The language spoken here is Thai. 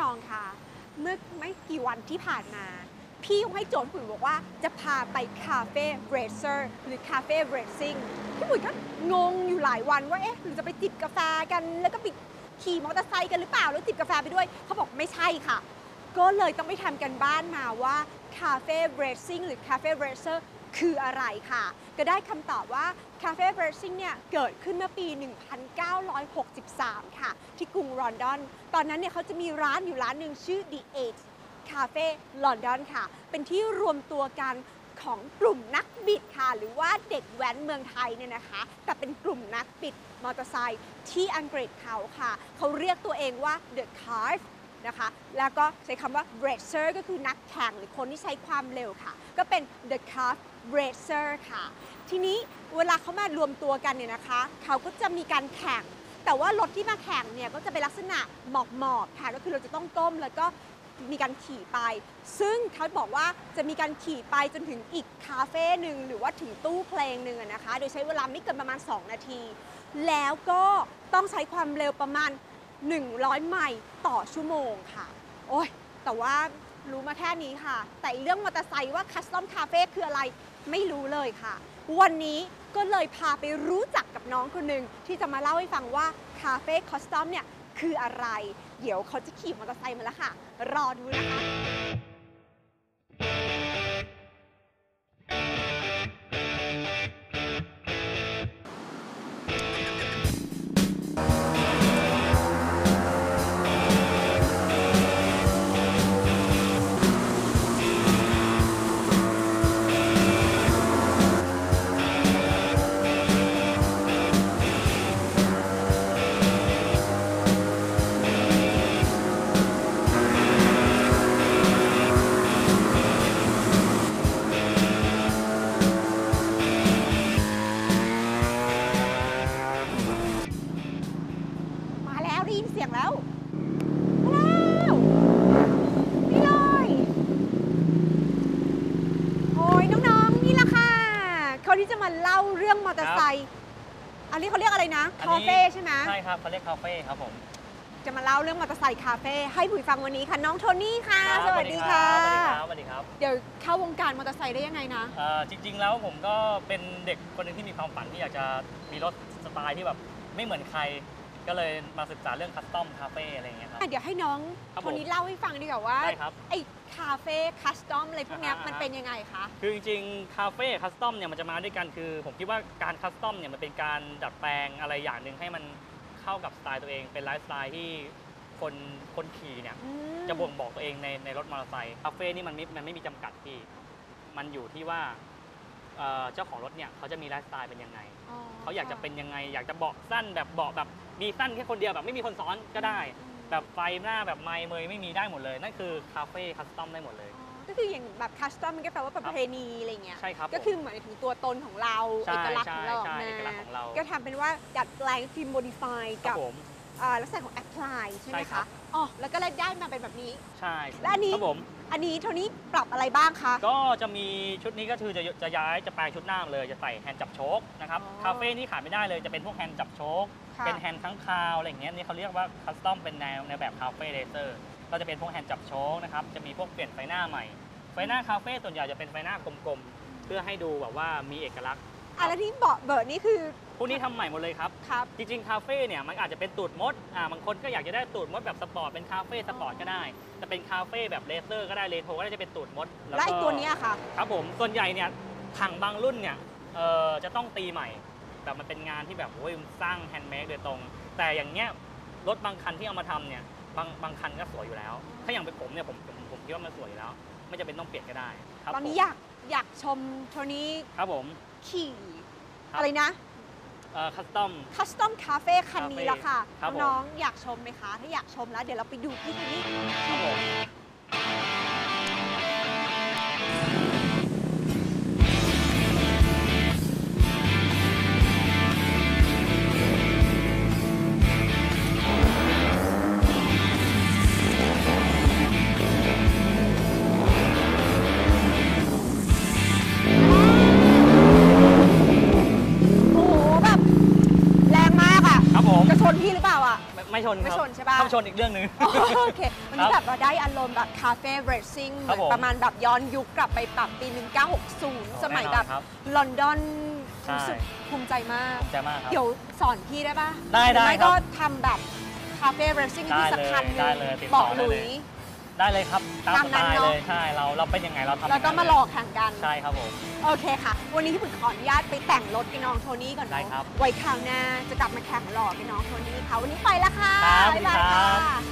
น้องค่ะเมื่อไม่กี่วันที่ผ่านมา พี่ยงให้โจทย์ปุ๋ยบอกว่าจะพาไปคาเฟ่เบรเซอร์หรือคาเฟ่เบรซิ่งพี่ปุ๋ยก็งงอยู่หลายวันว่าเอ๊ะหรือจะไปจิบกาแฟกัน แล้วก็ไปขี่มอเตอร์ไซค์กันหรือเปล่า แล้วจิบกาแฟไปด้วยเขาบอกไม่ใช่ค่ะ ก็เลยต้องไปทำกันบ้านมาว่าคาเฟ่เบรซิ่งหรือคาเฟ่เบรเซอร์ คืออะไรค่ะ ก็ได้คำตอบว่าคาเฟ่เรซิงเนี่ยเกิดขึ้นเมื่อปี 1963 ค่ะ ที่กรุงลอนดอน ตอนนั้นเนี่ยเขาจะมีร้านอยู่ร้านหนึ่งชื่อ The Eight คาเฟ่ลอนดอนค่ะ เป็นที่รวมตัวกันของกลุ่มนักบิดค่ะ หรือว่าเด็กแว้นเมืองไทยเนี่ยนะคะ แต่เป็นกลุ่มนักบิดมอเตอร์ไซค์ที่อังกฤษเขาค่ะ เขาเรียกตัวเองว่า The Cars นะคะ แล้วก็ใช้คำว่า racer ก็คือนักแข่งหรือคนที่ใช้ความเร็วค่ะ ก็เป็น the car racer ค่ะ ทีนี้เวลาเขามารวมตัวกันเนี่ยนะคะ เขาก็จะมีการแข่ง แต่ว่ารถที่มาแข่งเนี่ยก็จะเป็นลักษณะหมอบหมอบๆค่ะ ก็คือเราจะต้องก้มแล้วก็มีการขี่ไป ซึ่งเขาบอกว่าจะมีการขี่ไปจนถึงอีกคาเฟ่หนึ่งหรือว่าถึงตู้เพลงหนึ่งนะคะ โดยใช้เวลาไม่เกินประมาณ 2 นาที แล้วก็ต้องใช้ความเร็วประมาณ 100 ไมล์ต่อชั่วโมงค่ะ โอ้ย แต่ว่ารู้มาแค่นี้ค่ะ แต่เรื่องมอเตอร์ไซค์ว่าคัสตอมคาเฟ่คืออะไรไม่รู้เลยค่ะ วันนี้ก็เลยพาไปรู้จักกับน้องคนหนึ่งที่จะมาเล่าให้ฟังว่าคาเฟ่คัสตอมเนี่ยคืออะไร เดี๋ยวเขาจะขี่มอเตอร์ไซค์มาแล้วค่ะ รอดูนะคะ มาเล่าเรื่องมอเตอร์ไซค์อันนี้เขาเรียกอะไรนะอันคานี้เฟ่ใช่ไหมใช่ครับเขาเรียกคาเฟ่ครับผมจะมาเล่าเรื่องมอเตอร์ไซค์คาเฟ่ให้ผู้ฟังวันนี้ค่ะน้องโทนี่ค่ะครับสวัสดีค่ะสวัสดีครับสวัสดีครับ เดี๋ยวเข้าวงการมอเตอร์ไซค์ได้ยังไงนะเอ่อจริง ๆ แล้วผมก็เป็นเด็กคนหนึ่งที่มีความฝันที่อยากจะมีรถสไตล์ที่แบบไม่เหมือนใคร ก็เลยมาศึกษาเรื่องคัสตอมคาเฟ่อะไรอย่างเงี้ยครับ เดี๋ยวให้น้องครับโทนี่เล่าให้ฟังดีกว่าว่าได้ครับ ไอ้คาเฟ่คัสตอมอะไรพวกเนี้ยอ่าฮะมันเป็นยังไงคะ คือจริงๆ คาเฟ่คัสตอมเนี่ยมันจะมาด้วยกันคือ ผมคิดว่าการคัสตอมเนี่ยมันเป็นการดัดแปลงอะไรอย่างหนึ่งให้มันเข้ากับสไตล์ตัวเอง เป็นไลฟ์สไตล์ที่คนคนขี่เนี่ย อืมจะบ่งบอกตัวเองในในรถมอเตอร์ไซค์คาเฟ่นี่มันไม่มันไม่มีจำกัดพี่ มันอยู่ที่ว่า เอ่อเจ้าของรถเนี่ยเขาจะมีไลฟ์สไตล์เป็นยังไง เขาอยากจะเป็นยังไง อยากจะเบาะสั้นแบบเบาะแบบมีสั้นแค่คนเดียวแบบไม่มีคนซ้อนก็ได้ แบบไฟหน้าแบบไมค์เมยไม่มีได้หมดเลย นั่นคือคาเฟ่คัสตอมได้หมดเลย ก็คืออย่างแบบคัสตอมมันก็แปลว่าประเพณีอะไรเงี้ย ใช่ครับก็คือเหมือนถึงตัวตนของเรา ใช่เอกลักษณ์ของเราออกใช่มาเอกลักษณ์ของเรา ก็ทำเป็นว่าดัดแปลงทีมโมดิฟายครักับบผม อ่าลักษณะของแอ p พลายใช่ไหมใช่ครัคะบ อ๋อแล้วก็เลยได้มาเป็นแบบนี้ ใช่และอันนี้ ครับผมอันนี้เท่านี้ปรับอะไรบ้างคะ ก็จะมีชุดนี้ก็คือจะจะย้ายจะแปลงชุดหน้ามาเลยจะใส่แฮนด์จับโชคนะครับอ๋อ คาเฟ่นี่ขาดไม่ได้เลยจะเป็นพวกแฮนด์จับโชค ค่ะเป็นแฮนด์ข้างคาวอะไรอย่างเงี้ยนี่เขาเรียกว่าคัสตอมเป็นแนวในแบบคาเฟ่เรเซอร์ก็จะเป็นพวกแฮนด์จับโชคนะครับจะมีพวกเปลี่ยนไฟหน้าใหม่ ไฟหน้าคาเฟ่ส่วนใหญ่จะเป็นไฟหน้ากลมๆ เพื่อให้ดูแบบว่ามีเอกลักษณ์ อะแล้วที่เบาะเบิร์ดนี่คือ พวกนี้ทำใหม่หมดเลยครับ ครับ จริงๆ คาเฟ่เนี่ยมันอาจจะเป็นตูดมด อ่าบางคนก็อยากจะได้ตูดมดแบบสปอร์ต เป็นคาเฟ่สปอร์ตก็ได้ จะเป็นคาเฟ่แบบเลเซอร์ก็ได้ เลโทก็ได้จะเป็นตูดมดและไอ้ตัวเนี้ยค่ะ ครับผม ส่วนใหญ่เนี่ยถังบางรุ่นเนี่ยเอ่อจะต้องตีใหม่ แบบมันเป็นงานที่แบบโอ้ยมันสร้างแฮนด์เมดโดยตรง แต่อย่างเงี้ยรถบางคันที่เอามาทำเนี่ย บางบางคันก็สวยอยู่แล้ว ถ้าอย่างเป็นผมเนี่ยผมผมผมคิดว่ามันสวยอยู่แล้ว ไม่จำเป็นต้องเปลี่ยนก็ได้ครับตอนนี้ผมอยากอยากชมโทนี้ครับผม ขี่ครับ อะไรนะเอ่อคัสตอม คัสตอมคาเฟ่คันนี้ละค่ะ ครับผม น้องๆอยากชมไหมคะ ถ้าอยากชมแล้ว เดี๋ยวเราไปดูที่โทนี้ครับผม ชนพี่หรือเปล่าอะไม่ไม่ชนครับไม่ชนใช่ปะ ถ้าชชนอีกเรื่องหนึ่ง โอเค วันนี้ครับแบบว่าได้อารมณ์แบบคาเฟ่เรซซิ่งครับผมประมาณแบบย้อนยุคกลับไปแบบปี 1960 สมัยแบบแน่นอนครับลอนดอนใช่ รู้สึกภูมิใจมาก ใจมากครับ เดี๋ยวสอนพี่ได้ปะได้หรือได้ไม่ครัก็บทำแบบคาเฟ่เรซซิ่งได้ที่สักคันหเลยได้นึงเลยติดบต่ออกหได้ลุเลยย ได้เลยครับตามตามสนั้นไตล์เนอะเลยใช่เราเราเป็นยังไงเราทำแล้วก็ย่งมานั้นหลเยอกแข่งกันใช่ครับผมโอเคค่ะ วันนี้พี่ปุ๋ยขออนุญาตไปแต่งรถกับน้องโทนี่ก่อนได้เนาะครับไว้คราวหน้าจะกลับมาแข่งหล่อกับน้องโทนี่เขาวันนี้ไปแล้วค่ะครับบ๊ายบายครัค่ะบ